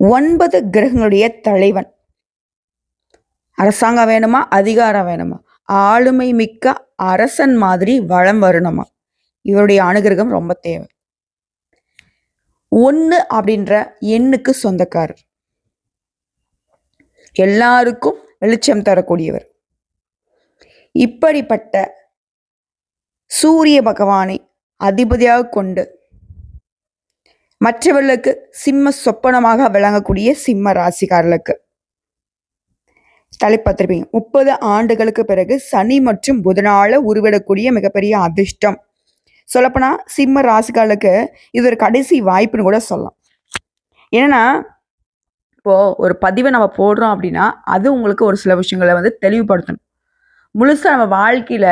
ஒன்பது கிரகங்களுடைய தலைவன். அரசாங்கம் வேணுமா? அதிகாரம் வேணுமா? ஆளுமை மிக்க அரசன் மாதிரி வளம் வரணுமா? இவருடைய அனுகிரகம் ரொம்ப தேவை. ஒன்று அப்படின்ற எண்ணுக்கு சொந்தக்காரர். எல்லாருக்கும் வெளிச்சம் தரக்கூடியவர். இப்படிப்பட்ட சூரிய பகவானை அதிபதியாக கொண்டு மற்றவர்களுக்கு சிம்ம சொப்பனமாக விளங்கக்கூடிய சிம்ம ராசிக்காரர்களுக்கு. தலைப்பத்திருப்பீங்க முப்பது ஆண்டுகளுக்கு பிறகு சனி மற்றும் புதனால உருவிடக்கூடிய மிகப்பெரிய அதிர்ஷ்டம். சொல்லப்போனா சிம்ம ராசிக்காரர்களுக்கு இது ஒரு கடைசி வாய்ப்புன்னு கூட சொல்லலாம். ஏன்னா இப்போ ஒரு பதிவை நம்ம போடுறோம் அப்படின்னா அது உங்களுக்கு ஒரு சில விஷயங்களை வந்து தெளிவுபடுத்தணும். முழுசாக நம்ம வாழ்க்கையில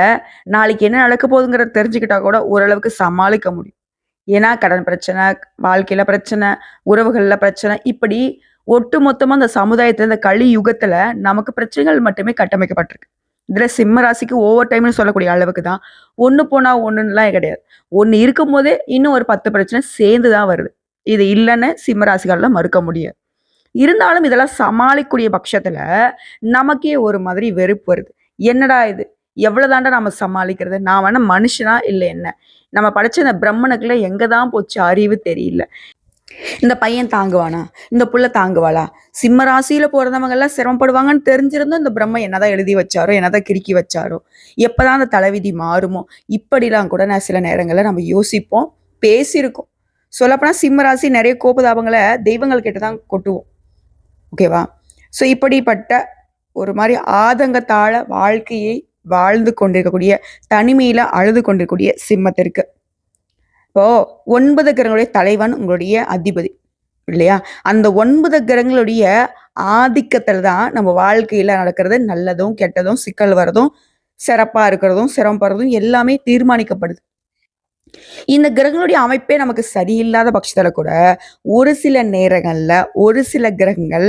நாளைக்கு என்ன நடக்க போகுதுங்கிறத தெரிஞ்சுக்கிட்டா கூட ஓரளவுக்கு சமாளிக்க முடியும். ஏன்னா கடன் பிரச்சனை வாழ்க்கையில பிரச்சனை உறவுகளில் பிரச்சனை இப்படி ஒட்டு மொத்தமாக அந்த சமுதாயத்தில் இந்த கலி யுகத்தில் நமக்கு பிரச்சனைகள் மட்டுமே கட்டமைக்கப்பட்டிருக்கு. இதில் சிம்ம ராசிக்கு ஓவர் டைம்னு சொல்லக்கூடிய அளவுக்கு தான். ஒன்று போனால் ஒன்றுலாம் கிடையாது. ஒன்று இருக்கும் போதே இன்னும் ஒரு பத்து பிரச்சனை சேர்ந்து தான் வருது. இது இல்லைன்னு சிம்ம ராசிகளில் மறுக்க முடியாது. இருந்தாலும் இதெல்லாம் சமாளிக்கக்கூடிய பட்சத்தில் நமக்கே ஒரு மாதிரி வெறுப்பு வருது. என்னடா இது? எவ்வளோதாண்டா நம்ம சமாளிக்கிறது? நான் வேணா மனுஷனா இல்லை என்ன? நம்ம படித்த இந்த பிரம்மனுக்குள்ள எங்கே தான் போச்சு அறிவு தெரியல. இந்த பையன் தாங்குவானா? இந்த புள்ள தாங்குவாளா? சிம்ம ராசியில போறதவங்கெல்லாம் சிரமப்படுவாங்கன்னு தெரிஞ்சிருந்தும் இந்த பிரம்ம என்னதான் எழுதி வச்சாரோ என்னதான் கிறுக்கி வச்சாரோ எப்பதான் அந்த தலைவிதி மாறுமோ இப்படிலாம் கூட நான் சில நேரங்களில் நம்ம யோசிப்போம் பேசியிருக்கோம். சொல்லப்போனா சிம்ம ராசி நிறைய கோபதாபங்களை தெய்வங்கள் கிட்ட தான் கொட்டுவோம். ஓகேவா? ஸோ இப்படிப்பட்ட ஒரு மாதிரி ஆதங்கத்தாழ வாழ்க்கையை வாழ்ந்து கொண்டிருக்கக்கூடிய தனிமையில் அழுது கொண்டிருக்கக்கூடிய சிம்மத்திற்கு. இப்போ ஒன்பது கிரகங்களுடைய தலைவன் உங்களுடைய அதிபதி இல்லையா? அந்த ஒன்பது கிரகங்களுடைய ஆதிக்கத்தில் தான் நம்ம வாழ்க்கையில் நடக்கிறது நல்லதும் கெட்டதும் சிக்கல் வர்றதும் சிறப்பாக இருக்கிறதும் சிரமப்படுறதும் எல்லாமே தீர்மானிக்கப்படுது. இந்த கிரகங்களுடைய அமைப்பே நமக்கு சரியில்லாத பட்சத்தில் கூட ஒரு சில நேரங்களில் ஒரு சில கிரகங்கள்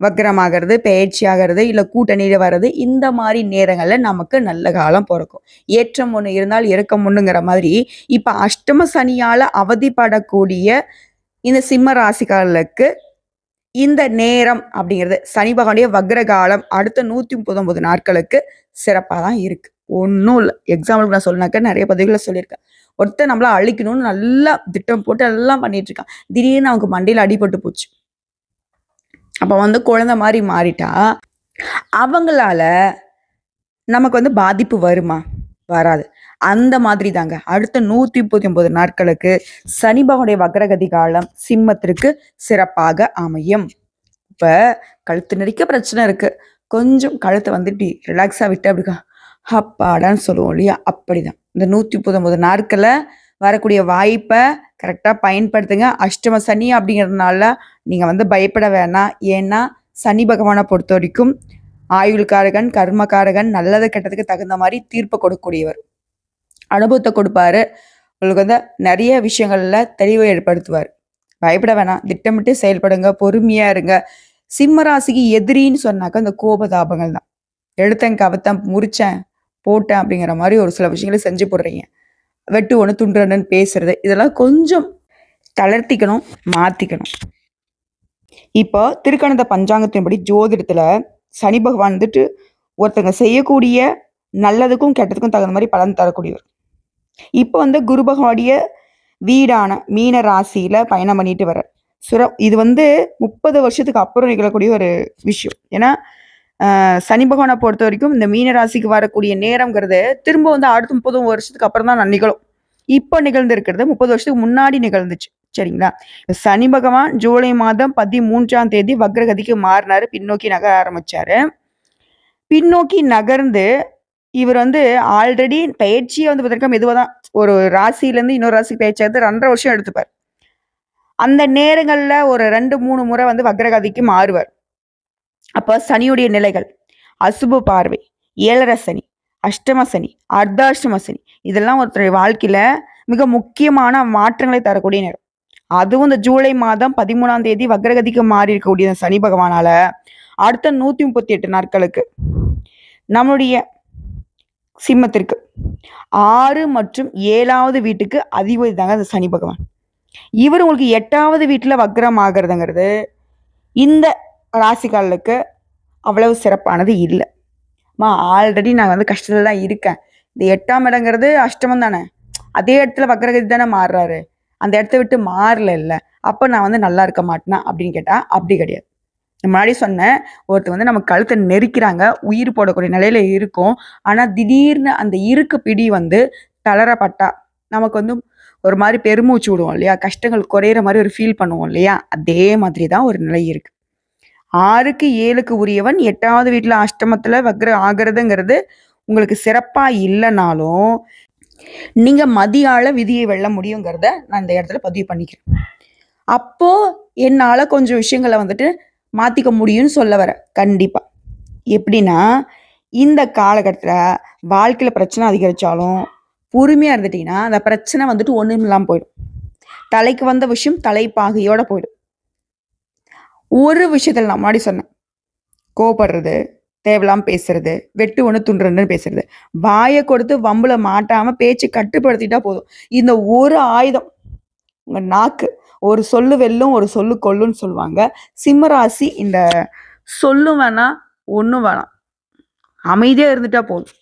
வக்கரமாகிறது பெயர்ச்சியாகிறது இல்லை கூட்டணியில் வர்றது இந்த மாதிரி நேரங்களில் நமக்கு நல்ல காலம் பிறக்கும். ஏற்றம் ஒன்று இருந்தால் இறக்கம் ஒன்றுங்கிற மாதிரி இப்போ அஷ்டம சனியால் அவதிப்படக்கூடிய இந்த சிம்ம ராசிக்காரர்களுக்கு இந்த நேரம் அப்படிங்கிறது சனி பகவானுடைய வக்ர காலம் அடுத்த நூற்றி முப்பத்தொம்பது நாட்களுக்கு சிறப்பாக தான் இருக்குது ஒன்றும் இல்லை. எக்ஸாம்பிளுக்கு நான் சொன்னாக்க நிறைய பதவிகளை சொல்லியிருக்கேன். ஒருத்தர் நம்மளை அழிக்கணும்னு நல்லா திட்டம் போட்டு எல்லாம் பண்ணிட்டு இருக்கான். திடீர்னு அவங்க மண்டையில் அடிபட்டு போச்சு. அப்போ வந்து குழந்தை மாதிரி மாறிட்டா அவங்களால நமக்கு வந்து பாதிப்பு வருமா? வராது. அந்த மாதிரி தாங்க அடுத்த நூற்றி முப்பத்தி ஒன்பது நாட்களுக்கு சனி பகவானுடைய வக்ரகதி காலம் சிம்மத்திற்கு சிறப்பாக அமையும். இப்போ கழுத்து நெரிக்க பிரச்சனை இருக்குது கொஞ்சம் கழுத்தை வந்து இப்படி ரிலாக்ஸாக விட்டு அப்படிக்கா அப்பாடான்னு சொல்லுவோம் இல்லையா? அப்படிதான். இந்த நூற்றி முப்பத்தி ஒன்பது நாட்கள்ல வரக்கூடிய வாய்ப்பை கரெக்டாக பயன்படுத்துங்க. அஷ்டம சனி அப்படிங்கிறதுனால நீங்கள் வந்து பயப்பட வேணாம் ஏன்னா சனி பகவானை பொறுத்த வரைக்கும் ஆயுள்காரகன் கர்மகாரகன் நல்லது கெட்டதுக்கு தகுந்த மாதிரி தீர்ப்பை கொடுக்கக்கூடியவர். அனுபவத்தை கொடுப்பாரு. உங்களுக்கு வந்து நிறைய விஷயங்களில் தெளிவை ஏற்படுத்துவார். பயப்பட வேணாம். திட்டமிட்டு செயல்படுங்க. பொறுமையா இருங்க. சிம்ம ராசிக்கு எதிரின்னு சொன்னாக்க அந்த கோபதாபங்கள் தான். எடுத்தேன் கவத்தேன் முறிச்சேன் போட்டேன் அப்படிங்கிற மாதிரி ஒரு சில விஷயங்களை செஞ்சு போடுறீங்க. வெட்டு ஒன்று துண்டுன்னு பேசுறது. இதெல்லாம் கொஞ்சம் தளர்த்திக்கணும் மாத்திக்கணும். இப்போ திருக்கணந்த பஞ்சாங்கத்தின்படி ஜோதிடத்தில் சனி பகவான் வந்துட்டு ஒருத்தங்க செய்யக்கூடிய நல்லதுக்கும் கெட்டதுக்கும் தகுந்த மாதிரி பலன் தரக்கூடியவர். இப்போ வந்து குரு பகவானுடைய வீடான மீன ராசியில் பயணம் பண்ணிட்டு வர சுர இது வந்து முப்பது வருஷத்துக்கு அப்புறம் நிகழக்கூடிய ஒரு விஷயம். ஏன்னா சனி பகவானை பொறுத்த வரைக்கும் இந்த மீன ராசிக்கு வரக்கூடிய நேரங்கிறது திரும்ப வந்து அடுத்த முப்பது வருஷத்துக்கு அப்புறம் தான் நிகழும். இப்போ நிகழ்ந்திருக்கிறது முப்பது வருஷத்துக்கு முன்னாடி நிகழ்ந்துச்சு. சரிங்களா? சனி பகவான் ஜூலை மாதம் பதிமூன்றாம் தேதி வக்ரகதிக்கு மாறினாரு. பின்னோக்கி நகர ஆரம்பிச்சாரு. பின்னோக்கி நகர்ந்து இவர் வந்து ஆல்ரெடி பயிற்சியை வந்து பார்த்தீங்கன்னா மெதுவாக தான் ஒரு ராசியிலேருந்து இன்னொரு ராசி பயிற்சியாவது ரெண்டரை வருஷம் எடுத்துப்பார். அந்த நேரங்களில் ஒரு ரெண்டு மூணு முறை வந்து வக்ரகதிக்கு மாறுவார். அப்போ சனியுடைய நிலைகள் அசுப பார்வை ஏழரை சனி அஷ்டம சனி அர்த்தாஷ்டம சனி இதெல்லாம் ஒருத்தருடைய வாழ்க்கையில் மிக முக்கியமான மாற்றங்களை தரக்கூடிய நேரம். அதுவும் இந்த ஜூலை மாதம் பதிமூணாம் தேதி வக்ரகதிக்கு மாறி இருக்கக்கூடிய சனி பகவானால அடுத்த நூத்தி முப்பத்தி எட்டு நாட்களுக்கு நம்முடைய சிம்மத்திற்கு ஆறு மற்றும் ஏழாவது வீட்டுக்கு அதிபதி தாங்க அந்த சனி பகவான். இவர் உங்களுக்கு எட்டாவது வீட்டில் வக்ரம் ஆகிறதுங்கிறது இந்த ராசிகாலுக்கு அவ்வளவு சிறப்பானது இல்லை. மா ஆல்ரெடி நான் வந்து கஷ்டத்தில் தான் இருக்கேன். இந்த எட்டாம் இடங்கிறது அஷ்டமம் தானே. அதே இடத்துல வக்ரகதி தானே மாறுறாரு. அந்த இடத்த விட்டு மாறல இல்லை. அப்போ நான் வந்து நல்லா இருக்க மாட்டேனா? அப்படின்னு கேட்டால் அப்படி கிடையாது. முன்னாடி சொன்னேன் ஒருத்தர் வந்து நம்ம கழுத்தை நெரிக்கிறாங்க உயிர் போடக்கூடிய நிலையில இருக்கும். ஆனால் திடீர்னு அந்த இருக்கு பிடி வந்து தளரப்பட்டா நமக்கு வந்து ஒரு மாதிரி பெருமூச்சு விடுவோம் இல்லையா? கஷ்டங்கள் குறையிற மாதிரி ஒரு ஃபீல் பண்ணுவோம் இல்லையா? அதே மாதிரி தான் ஒரு நிலை இருக்கு. ஆறுக்கு ஏழுக்கு உரியவன் எட்டாவது வீட்டில் அஷ்டமத்தில் வக்ர ஆகிறதுங்கிறது உங்களுக்கு சிறப்பாக இல்லைனாலும் நீங்கள் மதியால விதியை வெல்ல முடியுங்கிறத நான் இந்த இடத்துல பதிவு பண்ணிக்கிறேன். அப்போ என்னால் கொஞ்சம் விஷயங்களை வந்துட்டு மாற்றிக்க முடியும்னு சொல்ல வரேன் கண்டிப்பாக எப்படின்னா இந்த காலகட்டத்தில் வாழ்க்கையில் பிரச்சனை அதிகரித்தாலும் பொறுமையாக இருந்துட்டீங்கன்னா அந்த பிரச்சனை வந்துட்டு ஒன்றும் இல்லாமல் போயிடும். தலைக்கு வந்த விஷயம் தலைப்பாகையோடு போயிடும். ஒரு விஷயத்தில் நான் முன்னாடி சொன்னேன். கோபப்படுறது தேவையில்லாம பேசுறது வெட்டு ஒன்று துண்டுன்னு பேசுறது. வாயை கொடுத்து வம்புல மாட்டாம பேச்சு கட்டுப்படுத்திட்டா போதும். இந்த ஒரு ஆயுதம் உங்க நாக்கு ஒரு சொல்லு வெல்லும் ஒரு சொல்லு கொல்லுன்னு சொல்லுவாங்க. சிம்மராசி இந்த சொல்லும் வேணாம் ஒன்றும் வேணாம். அமைதியாக இருந்துட்டா போதும்.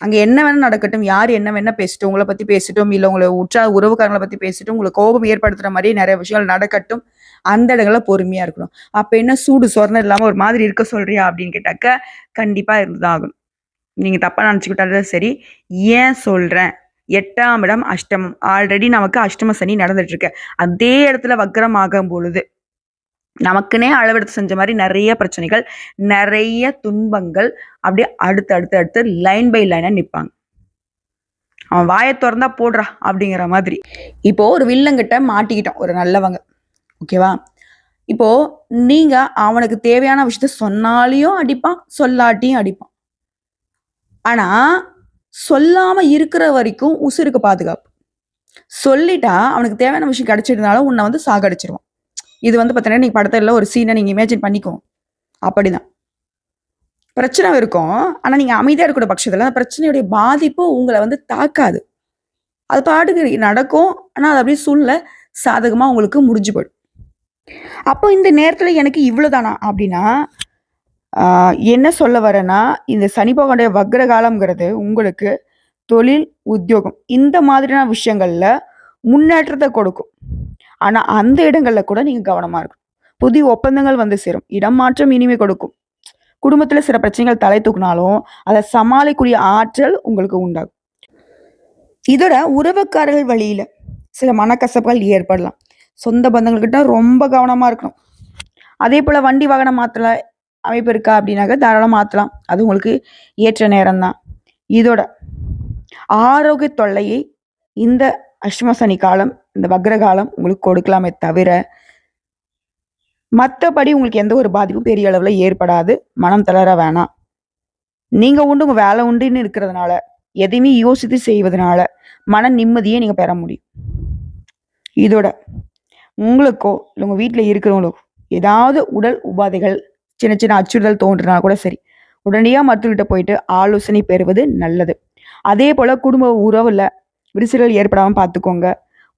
அங்கே என்ன வேணால் நடக்கட்டும் யார் என்ன வேணால் பேசிட்டு உங்களை பற்றி பேசட்டும் இல்லை உங்களை உற்சா உறவுக்காரங்களை பற்றி பேசிட்டும் உங்களுக்கு கோபம் ஏற்படுத்துகிற மாதிரி நிறைய விஷயங்கள் நடக்கட்டும் அந்த இடங்களில் பொறுமையாக இருக்கணும். அப்போ என்ன சூடு சொரணம் இல்லாமல் ஒரு மாதிரி இருக்க சொல்கிறியா அப்படின்னு கேட்டாக்க கண்டிப்பாக இருந்துதான் ஆகணும் நீங்கள் தப்பாக நினச்சிக்கிட்டாலும் சரி ஏன் சொல்கிறேன் எட்டாம் இடம் அஷ்டமம். ஆல்ரெடி நமக்கு அஷ்டம சனி நடந்துட்டு இருக்கு. அதே இடத்துல வக்ரம் ஆகும் பொழுது நமக்குனே அளவெடுத்து செஞ்ச மாதிரி நிறைய பிரச்சனைகள் நிறைய துன்பங்கள் அப்படியே அடுத்து அடுத்து அடுத்து லைன் பை லைனாக நிற்பாங்க அவன் வாயை திறந்தா போடுறா அப்படிங்கிற மாதிரி. இப்போ ஒரு வில்லங்கிட்ட மாட்டிக்கிட்டோம் ஒரு நல்லவங்க. ஓகேவா? இப்போ நீங்க அவனுக்கு தேவையான விஷயத்த சொன்னாலையும் அடிப்பான் சொல்லாட்டியும் அடிப்பான். ஆனா சொல்லாம இருக்கிற வரைக்கும் உசுருக்கு பாதுகாப்பு. சொல்லிட்டா அவனுக்கு தேவையான விஷயம் கிடைச்சிருந்தாலும் உன்னை வந்து சாகடிச்சிருவான். இது வந்து பார்த்தீங்கன்னா நீங்கள் படத்தில் ஒரு சீனை நீங்கள் இமேஜின் பண்ணிக்கோ. அப்படிதான். பிரச்சனை இருக்கும். ஆனால் நீங்கள் அமைதியாக இருக்கிற பட்சத்தில் அந்த பிரச்சனையுடைய பாதிப்பு உங்களை வந்து தாக்காது. அது பாட்டுக்கு நடக்கும். ஆனால் அது அப்படியே சூழ்நிலை சாதகமாக உங்களுக்கு முடிஞ்சு போயிடும். அப்போ இந்த நேரத்தில் எனக்கு இவ்வளோதானா அப்படின்னா என்ன சொல்ல வரேன்னா இந்த சனி பகவானுடைய வக்ர காலம்ங்கிறது உங்களுக்கு தொழில் உத்தியோகம் இந்த மாதிரியான விஷயங்களில் முன்னேற்றத்தை கொடுக்கும். ஆனால் அந்த இடங்களில் கூட நீங்கள் கவனமாக இருக்கணும். புதிய ஒப்பந்தங்கள் வந்து சேரும். இடம் மாற்றம் இனிமே கொடுக்கும். குடும்பத்தில் சில பிரச்சனைகள் தலை தூக்கினாலும் அதை சமாளிக்கக்கூடிய ஆற்றல் உங்களுக்கு உண்டாகும். இதோட உறவுக்காரர்கள் வழியில் சில மனக்கசப்புகள் ஏற்படலாம். சொந்த பந்தங்கள்கிட்ட ரொம்ப கவனமாக இருக்கணும். அதே போல் வண்டி வாகனம் மாற்றலாம் அமைப்பு இருக்கா அப்படின்னாக்க தாராளமாக மாற்றலாம் அது உங்களுக்கு ஏற்ற நேரம்தான். இதோட ஆரோக்கிய தொல்லையை இந்த அஷ்மசனி காலம் இந்த வக்ரகாலம் உங்களுக்கு கொடுக்கலாமே தவிர மற்றபடி உங்களுக்கு எந்த ஒரு பாதிப்பும் பெரிய அளவில் ஏற்படாது. மனம் தளர வேணாம். நீங்கள் உண்டு உங்கள் வேலை உண்டுன்னு இருக்கிறதுனால எதையுமே யோசித்து செய்வதனால மன நிம்மதியை நீங்கள் பெற முடியும். இதோட உங்களுக்கோ இல்லை உங்கள் வீட்டில் இருக்கிறவங்களுக்கோ ஏதாவது உடல் உபாதைகள் சின்ன சின்ன அச்சுறுதல் தோன்றுனா கூட சரி உடனடியாக மருத்துவர்கிட்ட போயிட்டு ஆலோசனை பெறுவது நல்லது. அதே போல் குடும்ப உறவில் விரிசல்கள் ஏற்படாமல் பார்த்துக்கோங்க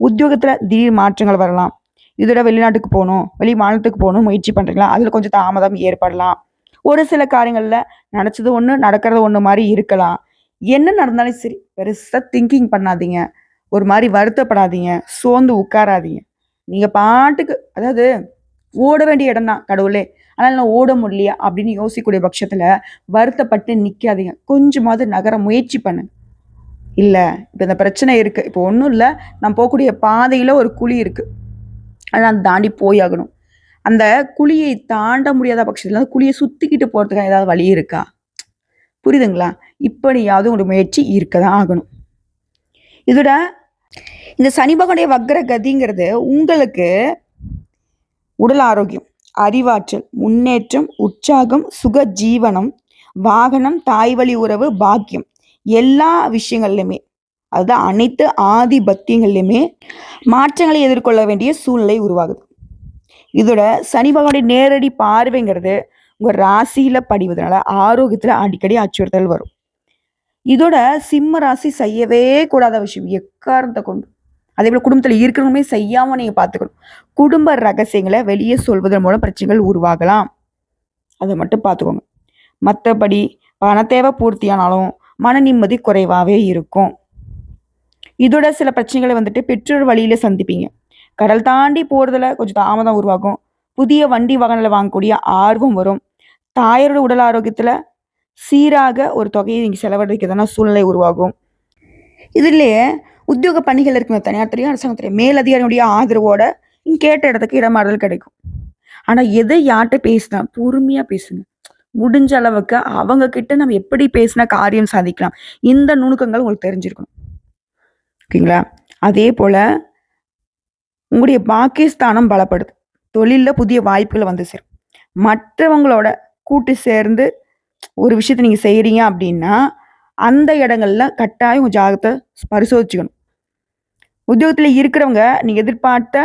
உத்தியோகத்தில் திடீர் மாற்றங்கள் வரலாம். இதோட வெளிநாட்டுக்கு போகணும் வெளி மாநிலத்துக்கு போகணும் முயற்சி பண்ணுறீங்களா அதில் கொஞ்சம் தாமதம் ஏற்படலாம். ஒரு சில காரியங்களில் நினச்சது ஒன்று நடக்கிறது ஒன்று மாதிரி இருக்கலாம். என்ன நடந்தாலும் சரி பெருசாக திங்கிங் பண்ணாதீங்க. ஒரு மாதிரி வருத்தப்படாதீங்க. சோர்ந்து உட்காராதீங்க. நீங்கள் பாட்டுக்கு அதாவது ஓட வேண்டிய இடம் தான் கடவுளே. ஆனால் நான் ஓட முடியலையா? அப்படின்னு யோசிக்கக்கூடிய பட்சத்தில் வருத்தப்பட்டு நிற்காதீங்க கொஞ்சமாவது நகர முயற்சி பண்ணு இல்லை இப்போ இந்த பிரச்சனை இருக்குது இப்போ ஒன்றும் இல்லை நான் போகக்கூடிய பாதையில் ஒரு குழி இருக்குது அதை நான் தாண்டி போயாகணும். அந்த குழியை தாண்ட முடியாத பட்சத்தில் அந்த குழியை சுற்றிக்கிட்டு போகிறதுக்காக ஏதாவது வழி இருக்கா? புரியுதுங்களா? இப்படியாவது ஒரு முயற்சி இருக்க தான் ஆகணும். இதோட இந்த சனி பகவானுடைய வக்ர கதிங்கிறது உங்களுக்கு உடல் ஆரோக்கியம் அறிவாற்றல் முன்னேற்றம் உற்சாகம் சுக ஜீவனம் வாகனம் தாய் வழி உறவு பாக்கியம். எல்லா விஷயங்கள்லையுமே அதுதான் அனைத்து ஆதிபத்தியங்கள்லையுமே மாற்றங்களை எதிர்கொள்ள வேண்டிய சூழ்நிலை உருவாகுது. இதோட சனி பகவானுடைய நேரடி பார்வைங்கிறது உங்கள் ராசியில் படிவதனால ஆரோக்கியத்தில் அடிக்கடி அச்சுறுத்தல் வரும். இதோட சிம்ம ராசி செய்யவே கூடாத விஷயம் எக்காரணத்தை கொண்டு? அதே போல் குடும்பத்தில் இருக்கிறவங்களுமே செய்யாமல் நீங்கள் பார்த்துக்கணும் குடும்ப ரகசியங்களை வெளியே சொல்வதன் மூலம் பிரச்சனைகள் உருவாகலாம். அதை மட்டும் பார்த்துக்கோங்க மற்றபடி பண தேவை பூர்த்தியானாலும் மன நிம்மதி குறைவாகவே இருக்கும். இதோட சில பிரச்சனைகளை வந்துட்டு பெற்றோர் வழியில் சந்திப்பீங்க. கடல் தாண்டி போகிறதுல கொஞ்சம் தாமதம் உருவாகும். புதிய வண்டி வாகனங்களை வாங்கக்கூடிய ஆர்வம் வரும். தாயாரோட உடல் ஆரோக்கியத்தில் சீராக ஒரு தொகையை நீங்கள் செலவழிக்கிறதான சூழ்நிலை உருவாகும். இதுலேயே உத்தியோக பணிகள் இருக்குங்க. தனியார் துறையும் அரசாங்கத்துறையும் மேலதிகாரியுடைய ஆதரவோட கேட்ட இடத்துக்கு இடமாறுதல் கிடைக்கும். ஆனால் எதை யார்கிட்ட பேசினா பொறுமையாக பேசுங்க. முடிஞ்ச அளவுக்கு அவங்க கிட்ட நம்ம எப்படி பேசினா காரியம் சாதிக்கலாம்? இந்த நுணுக்கங்கள் உங்களுக்கு தெரிஞ்சிருக்கணும். ஓகேங்களா? அதே போல உங்களுடைய பாகிஸ்தானம் பலப்படுது. தொழிலில் புதிய வாய்ப்புகள் வந்து சேரும். மற்றவங்களோட கூட்டு சேர்ந்து ஒரு விஷயத்தை நீங்கள் செய்கிறீங்க அப்படின்னா அந்த இடங்கள்ல கட்டாயம் உங்கள் பரிசோதிச்சுக்கணும். உத்தியோகத்தில் இருக்கிறவங்க நீங்கள் எதிர்பார்த்த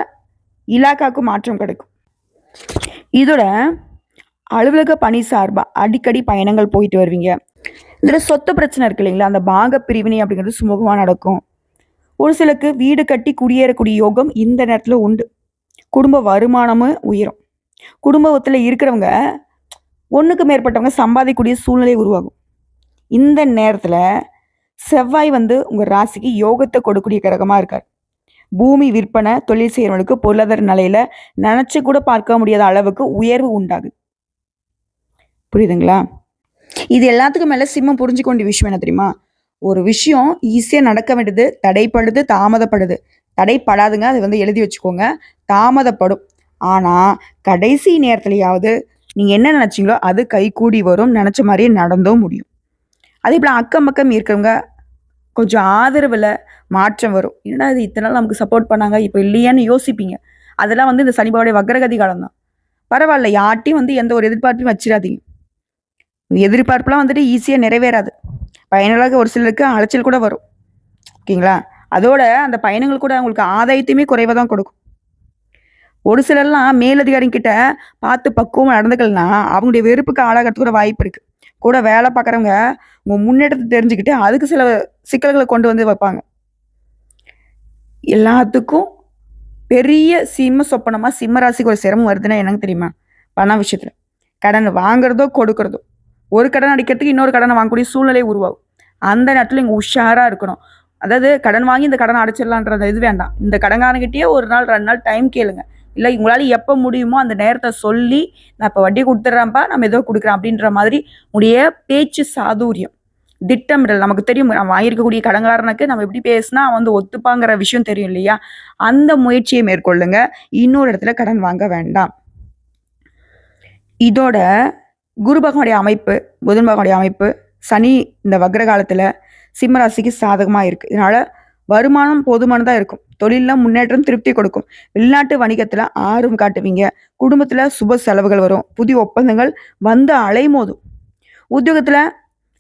இலாக்காவுக்கு மாற்றம் கிடைக்கும். இதோட அலுவலக பணி சார்பாக அடிக்கடி பயணங்கள் போயிட்டு வருவீங்க. இதில் சொத்து பிரச்சனை இருக்கு இல்லைங்களா? அந்த பாக பிரிவினை அப்படிங்கிறது சுமூகமாக நடக்கும். ஒரு சிலருக்கு வீடு கட்டி குடியேறக்கூடிய யோகம் இந்த நேரத்தில் உண்டு. குடும்ப வருமானமும் உயரும். குடும்பத்தில் இருக்கிறவங்க ஒன்றுக்கு மேற்பட்டவங்க சம்பாதிக்கக்கூடிய சூழ்நிலை உருவாகும். இந்த நேரத்தில் செவ்வாய் வந்து உங்கள் ராசிக்கு யோகத்தை கொடுக்கக்கூடிய கிரகமாக இருக்கார். பூமி விற்பனை தொழில் செய்கிறவங்களுக்கு பொருளாதார நிலையில் நினச்சி கூட பார்க்க முடியாத அளவுக்கு உயர்வு உண்டாகுது. புரியுதுங்களா? இது எல்லாத்துக்கும் மேலே சிம்மம் புரிஞ்சு கொண்ட விஷயம் என்ன தெரியுமா? ஒரு விஷயம் ஈஸியாக நடக்க வேண்டியது தடைப்படுது தாமதப்படுது. தடைப்படாதுங்க அதை வந்து எழுதி வச்சுக்கோங்க. தாமதப்படும். ஆனால் கடைசி நேரத்துலையாவது நீங்கள் என்ன நினச்சிங்களோ அது கைகூடி வரும். நினச்ச மாதிரியே நடந்தும் முடியும். அதே போல் அக்கம் பக்கம் இருக்கிறவங்க கொஞ்சம் ஆதரவில் மாற்றம் வரும். என்னடா இது இத்தனை நாள் நமக்கு சப்போர்ட் பண்ணாங்க இப்போ இல்லையான்னு யோசிப்பீங்க. அதெல்லாம் வந்து இந்த சனிபாவுடைய வக்ரகதி காலம் தான் பரவாயில்ல யார்ட்டையும் வந்து எந்த ஒரு எதிர்பார்ப்பையும் வச்சிடாதீங்க. எதிர்பார்ப்புலாம் வந்துட்டு ஈஸியாக நிறைவேறாது. பயனுள்ளதாக ஒரு சிலருக்கு அலைச்சல் கூட வரும். ஓகேங்களா? அதோட அந்த பயணங்கள் கூட அவங்களுக்கு ஆதாயத்தையுமே குறைவாக தான் கொடுக்கும். ஒரு சிலர்லாம் மேலதிகாரிங்க கிட்ட பார்த்து பக்குவம் நடந்துக்கலனா அவங்களுடைய வெறுப்புக்கு ஆளாகிறதுக்கு கூட வாய்ப்பு இருக்கு. கூட வேலை பார்க்குறவங்க உங்கள் முன்னேற்றத்தை தெரிஞ்சுக்கிட்டு அதுக்கு சில சிக்கல்களை கொண்டு வந்து வைப்பாங்க. எல்லாத்துக்கும் பெரிய சிம்ம சொப்பனமாக சிம்ம ராசிக்கு ஒரு சிரமம் வருதுன்னா என்னங்க தெரியுமா? பண விஷயத்தில். கடன் வாங்குறதோ கொடுக்கறதோ. ஒரு கடன் அடிக்கிறதுக்கு இன்னொரு கடனை வாங்கக்கூடிய சூழ்நிலை உருவாகும். அந்த நேரத்தில் இங்கே உஷாராக இருக்கணும். அதாவது கடன் வாங்கி இந்த கடனை அடைச்சிடலான்றது இது வேண்டாம். இந்த கடன்காரங்கிட்டயே ஒரு நாள் ரெண்டு நாள் டைம் கேளுங்க. இல்லை உங்களால் எப்போ முடியுமோ அந்த நேரத்தை சொல்லி நான் இப்போ வட்டி கொடுத்துட்றேன்ப்பா நம்ம ஏதோ கொடுக்குறேன் அப்படின்ற மாதிரி உடைய பேச்சு சாதுரியம் திட்டமிடல். நமக்கு தெரியும் நம்ம வாங்கியிருக்கக்கூடிய கடங்காரனுக்கு நம்ம எப்படி பேசினா வந்து ஒத்துப்பாங்கிற விஷயம் தெரியும் இல்லையா? அந்த முயற்சியை மேற்கொள்ளுங்க. இன்னொரு இடத்துல கடன் வாங்க வேண்டாம். இதோட குரு பகவானுடைய அமைப்பு புதன் பகவானுடைய அமைப்பு சனி இந்த வக்ர காலத்தில் சிம்மராசிக்கு சாதகமாக இருக்குது இதனால் வருமானம் போதுமானதாக இருக்கும். தொழிலில் முன்னேற்றம் திருப்தி கொடுக்கும். வெளிநாட்டு வணிகத்தில் ஆர்வம் காட்டுவீங்க. குடும்பத்தில் சுப செலவுகள் வரும். புதிய ஒப்பந்தங்கள் வந்து அலைமோதும். உத்தியோகத்தில்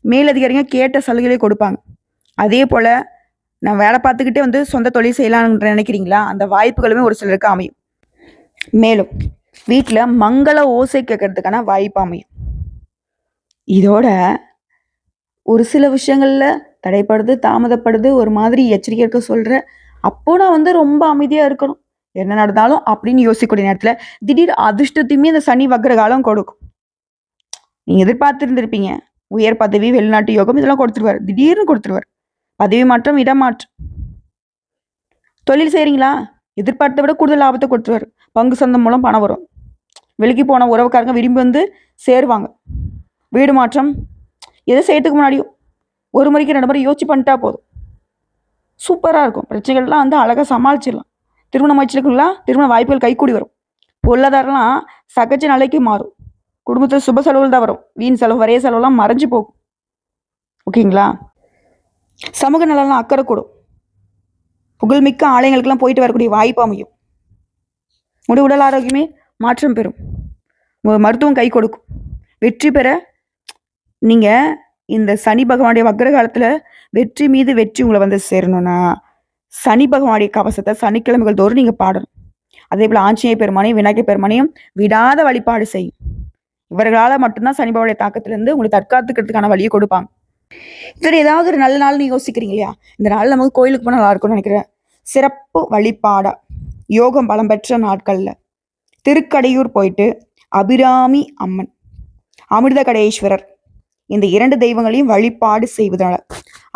மேலதிகாரிங்க கேட்ட சலுகைகளை கொடுப்பாங்க. அதே போல் நான் வேலை பார்த்துக்கிட்டே வந்து சொந்த தொழில் செய்யலாம்னு நினைக்கிறீங்களா? அந்த வாய்ப்புகளுமே ஒரு சிலருக்கு அமையும். மேலும் வீட்டில் மங்கள ஓசை கேட்கறதுக்கான வாய்ப்பு அமையும். இதோட ஒரு சில விஷயங்களில் தடைப்படுது தாமதப்படுது ஒரு மாதிரி எச்சரிக்கை இருக்க சொல்கிற அப்போ நான் வந்து ரொம்ப அமைதியாக இருக்கணும். என்ன நடந்தாலும் அப்படின்னு யோசிக்கக்கூடிய நேரத்தில் திடீர் அதிர்ஷ்டத்தையுமே இந்த சனி வக்ர காலம் கொடுக்கும். நீங்கள் எதிர்பார்த்துருந்துருப்பீங்க. உயர் பதவி வெளிநாட்டு யோகம் இதெல்லாம் கொடுத்துருவார். திடீர்னு கொடுத்துருவார். பதவி மாற்றம் இடமாற்றம் தொழில் செய்கிறீங்களா எதிர்பார்த்த விட கூடுதல் லாபத்தை கொடுத்துருவார். பங்கு சந்தம் மூலம் பணம் வரும். வெளிக்கு போன உறவுக்காரங்க விரும்பி வந்து சேருவாங்க. வீடு மாற்றம். எதை செய்யறதுக்கு முன்னாடியும் ஒரு முறைக்கு ரெண்டு முறை யோசிச்சு பண்ணிட்டா போதும். சூப்பராக இருக்கும். பிரச்சனைகள்லாம் வந்து அழகாக சமாளிச்சிடலாம். திருமணம் வச்சிருக்குங்களா திருமண வாய்ப்புகள் கைக்கூடி வரும். பொருளாதாரம்லாம் சகஜ நிலைக்கு மாறும். குடும்பத்தில் சுப செலவுகள் தான் வரும். வீண் செலவு வரைய செலவுலாம் மறைஞ்சு போகும். ஓகேங்களா? சமூக நலம்லாம் அக்கறை கூடும் புகழ்மிக்க ஆலயங்களுக்கெல்லாம் போயிட்டு வரக்கூடிய வாய்ப்பு அமையும். முடி உடல் ஆரோக்கியமே மாற்றம் பெறும். மருத்துவம் கை கொடுக்கும். வெற்றி பெற நீங்கள் இந்த சனி பகவானுடைய வக்ர காலத்தில் வெற்றி மீது வெற்றி உங்களை வந்து சேரணும்னா சனி பகவானுடைய கவசத்தை சனிக்கிழமைகள் தோறும் நீங்கள் பாடணும். அதே போல் ஆஞ்சநேய பெருமானையும் விநாயகர் பெருமானையும் விடாத வழிபாடு செய்யும். இவர்களால் மட்டும்தான் சனி பகவானுடைய தாக்கத்திலேருந்து உங்களை தற்காத்துக்கிறதுக்கான வழியை கொடுப்பாங்க. இதில் ஏதாவது ஒரு நல்ல நாள் நீ யோசிக்கிறீங்க இல்லையா? இந்த நாள் நமக்கு கோயிலுக்கு போனால் நல்லா இருக்கும்னு நினைக்கிறேன். சிறப்பு வழிபாடா. யோகம் பலம் பெற்ற நாட்களில். திருக்கடையூர் போயிட்டு அபிராமி அம்மன். அமிர்த கடையேஸ்வரர் இந்த இரண்டு தெய்வங்களையும் வழிபாடு செய்வதனால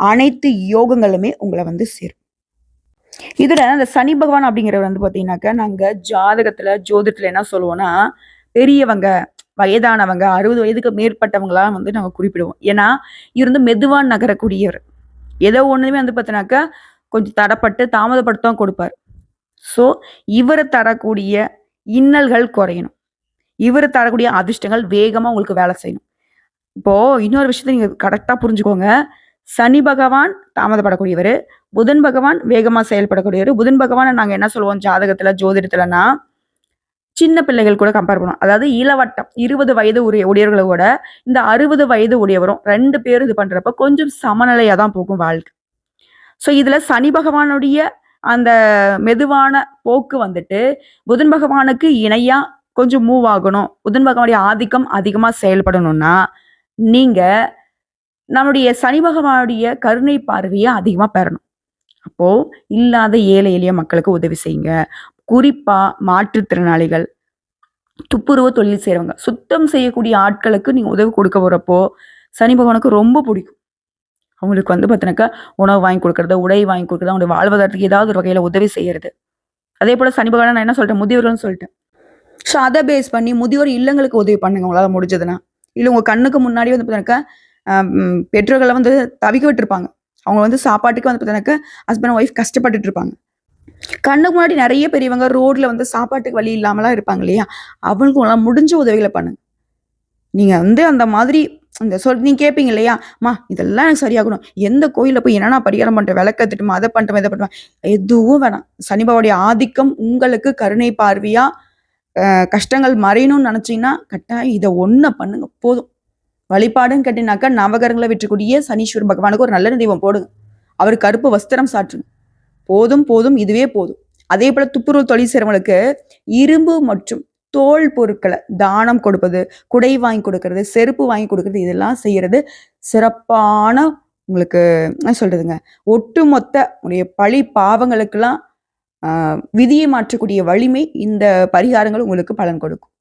அனைத்து யோகங்களுமே உங்களை வந்து சேரும். இதுல அந்த சனி பகவான் அப்படிங்கிறவர் வந்து பாத்தீங்கன்னாக்கா நாங்க ஜாதகத்துல ஜோதிடத்துல என்ன சொல்லுவோம்னா பெரியவங்க வயதானவங்க அறுபது வயதுக்கு மேற்பட்டவங்களாம் வந்து நாங்கள் குறிப்பிடுவோம். ஏன்னா இவர் வந்து மெதுவாக நகரக்கூடியவர். ஏதோ ஒன்றுமே வந்து பார்த்தீங்கன்னாக்கா கொஞ்சம் தடப்பட்டு தாமதப்படுத்தான் கொடுப்பார். ஸோ இவரை தரக்கூடிய இன்னல்கள் குறையணும். இவர் தரக்கூடிய அதிர்ஷ்டங்கள் வேகமாக உங்களுக்கு வேலை செய்யணும். இப்போ இன்னொரு விஷயத்த நீங்கள் கரெக்டாக புரிஞ்சுக்கோங்க. சனி பகவான் தாமதப்படக்கூடியவர். புதன் பகவான் வேகமாக செயல்படக்கூடியவர். புதன் பகவானை நாங்கள் என்ன சொல்லுவோம் ஜாதகத்தில் ஜோதிடத்துலனா சின்ன பிள்ளைகள் கூட கம்பேர் பண்ணுவோம் அதாவது இளவட்டம் இருபது வயது உடைய உடையவர்களோட இந்த அறுபது வயது உடையவரும் ரெண்டு பேரும் இது பண்றப்ப கொஞ்சம் சமநிலையாக தான் போகும் வாழ்க்கை. ஸோ இதுல சனி பகவானுடைய அந்த மெதுவான போக்கு வந்துட்டு புதன் பகவானுக்கு இணையா கொஞ்சம் மூவ் ஆகணும். புதன் பகவானுடைய ஆதிக்கம் அதிகமா செயல்படணும்னா நீங்கள் நம்முடைய சனி பகவானுடைய கருணை பார்வையை அதிகமாக பெறணும். அப்போது இல்லாத ஏழை எளிய மக்களுக்கு உதவி செய்யுங்க. குறிப்பாக மாற்றுத்திறனாளிகள் துப்புரவு தொழில் செய்கிறவங்க சுத்தம் செய்யக்கூடிய ஆட்களுக்கு நீங்கள் உதவி கொடுக்க போகிறப்போ சனி பகவானுக்கு ரொம்ப பிடிக்கும். அவங்களுக்கு வந்து பார்த்தினாக்கா உணவு வாங்கி கொடுக்குறது உடை வாங்கி கொடுக்கறது அவங்களுடைய வாழ்வாதாரத்துக்கு ஏதாவது ஒரு வகையில் உதவி செய்கிறது அதே போல் சனி பகவான் நான் என்ன சொல்லிட்டேன்? முதியோர்கள்னு சொல்லிட்டேன். ஸோ அதை பேஸ் பண்ணி முதியோர் இல்லங்களுக்கு உதவி பண்ணுங்க உங்களால் முடிஞ்சதுன்னா. இல்லை உங்கள் கண்ணுக்கு முன்னாடி வந்து பார்த்தீங்கன்னாக்கா பெற்றோர்களை வந்து தவிக்க விட்டுருப்பாங்க. அவங்க வந்து சாப்பாட்டுக்கு வந்து பார்த்தீங்கன்னாக்கா ஹஸ்பண்ட் ஒய்ஃப் கஷ்டப்பட்டுட்டு இருப்பாங்க. கண்ணுக்கு முன்னாடி நிறைய பெரியவங்க ரோட்ல வந்து சாப்பாட்டுக்கு வழி இல்லாமலாம் இருப்பாங்க இல்லையா? அவங்களுக்கும் எல்லாம் முடிஞ்ச உதவிகளை பண்ணுங்க. நீங்க வந்து அந்த மாதிரி இந்த சொல் நீங்கள் கேட்பீங்க இல்லையா? மா இதெல்லாம் எனக்கு சரியாகணும். எந்த கோயிலில் போய் என்னென்ன பரிகாரம் பண்ணுறேன் விளக்கத்துட்டுமா அதை பண்ணிட்டோம் இதை பண்ணுவேன் எதுவும் வேணாம். சனிபாவுடைய ஆதிக்கம் உங்களுக்கு கருணை பார்வையாக கஷ்டங்கள் மறையணும்னு நினச்சிங்கன்னா கட்டாயம் இதை ஒன்றை பண்ணுங்க. போதும். வழிபாடுன்னு கேட்டீங்கன்னாக்கா நவகரங்களை விற்றக்கூடிய சனீஸ்வரர் பகவானுக்கு ஒரு நல்ல தெய்வம் போடுங்க. அவர் கருப்பு வஸ்திரம் சாற்றுங்க. போதும் போதும் இதுவே போதும். அதே போல் துப்புரவு தொழில் செய்கிறவங்களுக்கு இரும்பு மற்றும் தோல் பொருட்களை தானம் கொடுப்பது குடை வாங்கி கொடுக்கறது செருப்பு வாங்கி கொடுக்கறது இதெல்லாம் செய்கிறது சிறப்பான உங்களுக்கு என்ன சொல்கிறதுங்க ஒட்டுமொத்த உடைய பழி பாவங்களுக்கெல்லாம் விதியை மாற்றக்கூடிய வலிமை இந்த பரிகாரங்கள் உங்களுக்கு பலன் கொடுக்கும்.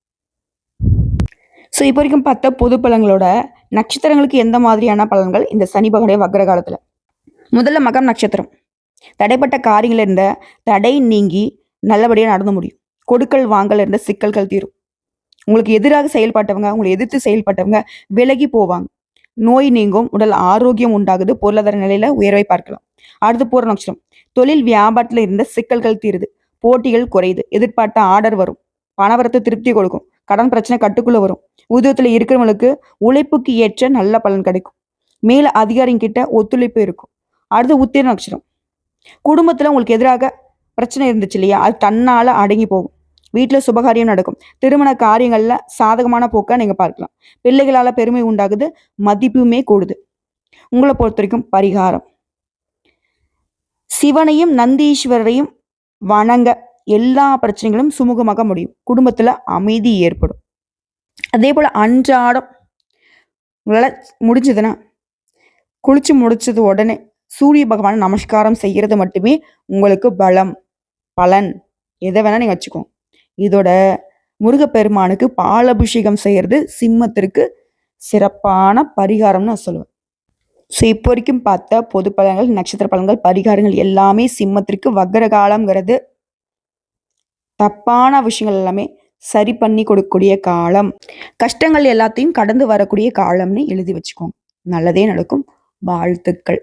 ஸோ இப்போ வரைக்கும் பார்த்த பொது பலன்களோட நட்சத்திரங்களுக்கு எந்த மாதிரியான பலன்கள் இந்த சனி பகனுடைய வக்ர காலத்தில்? முதல்ல மகம் நட்சத்திரம். தடைப்பட்ட காரியங்கள் இருந்த தடை நீங்கி நல்லபடியாக நடந்து முடியும். கொடுக்கல் வாங்கல் இருந்த சிக்கல்கள் தீரும். உங்களுக்கு எதிராக செயல்பட்டவங்க உங்களை எதிர்த்து செயல்பட்டவங்க விலகி போவாங்க. நோய் நீங்கும் உடல் ஆரோக்கியம் உண்டாகுது பொருளாதார நிலையில உயர்வை பார்க்கலாம். அடுத்து பூர நட்சத்திரம். தொழில் வியாபாரத்தில் இருந்த சிக்கல்கள் தீருது. போட்டிகள் குறையுது. எதிர்பார்த்த ஆர்டர் வரும். பணவரத்து திருப்தி கொடுக்கும். கடன் பிரச்சனை கட்டுக்குள்ள வரும். உத்தியோகத்துல இருக்கிறவங்களுக்கு உழைப்புக்கு ஏற்ற நல்ல பலன் கிடைக்கும். மேல அதிகாரிங்க கிட்ட ஒத்துழைப்பு இருக்கும். அடுத்து உத்திர நட்சத்திரம் குடும்பத்தில் உங்களுக்கு எதிராக பிரச்சனை இருந்துச்சு இல்லையா? அது தன்னால அடங்கி போகும். வீட்டில் சுபகாரியம் நடக்கும். திருமண காரியங்களில் சாதகமான போக்கை நீங்கள் பார்க்கலாம். பிள்ளைகளால் பெருமை உண்டாகுது. மதிப்புமே கூடுது. உங்களை பொறுத்த வரைக்கும் பரிகாரம். சிவனையும் நந்தீஸ்வரரையும் வணங்க எல்லா பிரச்சனைகளும் சுமூகமாக முடியும். குடும்பத்தில் அமைதி ஏற்படும். அதே போல் அன்றாடம் உங்களால் முடிஞ்சதுன்னா குளிச்சு முடிச்சது உடனே சூரிய பகவானை நமஸ்காரம் செய்கிறது மட்டுமே உங்களுக்கு பலம் பலன். எதை வேணால் நீங்கள் வச்சுக்கோங்க. இதோட முருகப்பெருமானுக்கு பாலபிஷேகம் செய்கிறது சிம்மத்திற்கு சிறப்பான பரிகாரம்னு நான் சொல்லுவேன். ஸோ இப்போ வரைக்கும் பார்த்த பொது பலன்கள் நட்சத்திர பலன்கள் பரிகாரங்கள் எல்லாமே சிம்மத்திற்கு வக்கர காலம்ங்கிறது தப்பான விஷயங்கள் எல்லாமே சரி பண்ணி கொடுக்கக்கூடிய காலம். கஷ்டங்கள் எல்லாத்தையும் கடந்து வரக்கூடிய காலம்னு எழுதி வச்சுக்கோங்க. நல்லதே நடக்கும். வாழ்த்துக்கள்.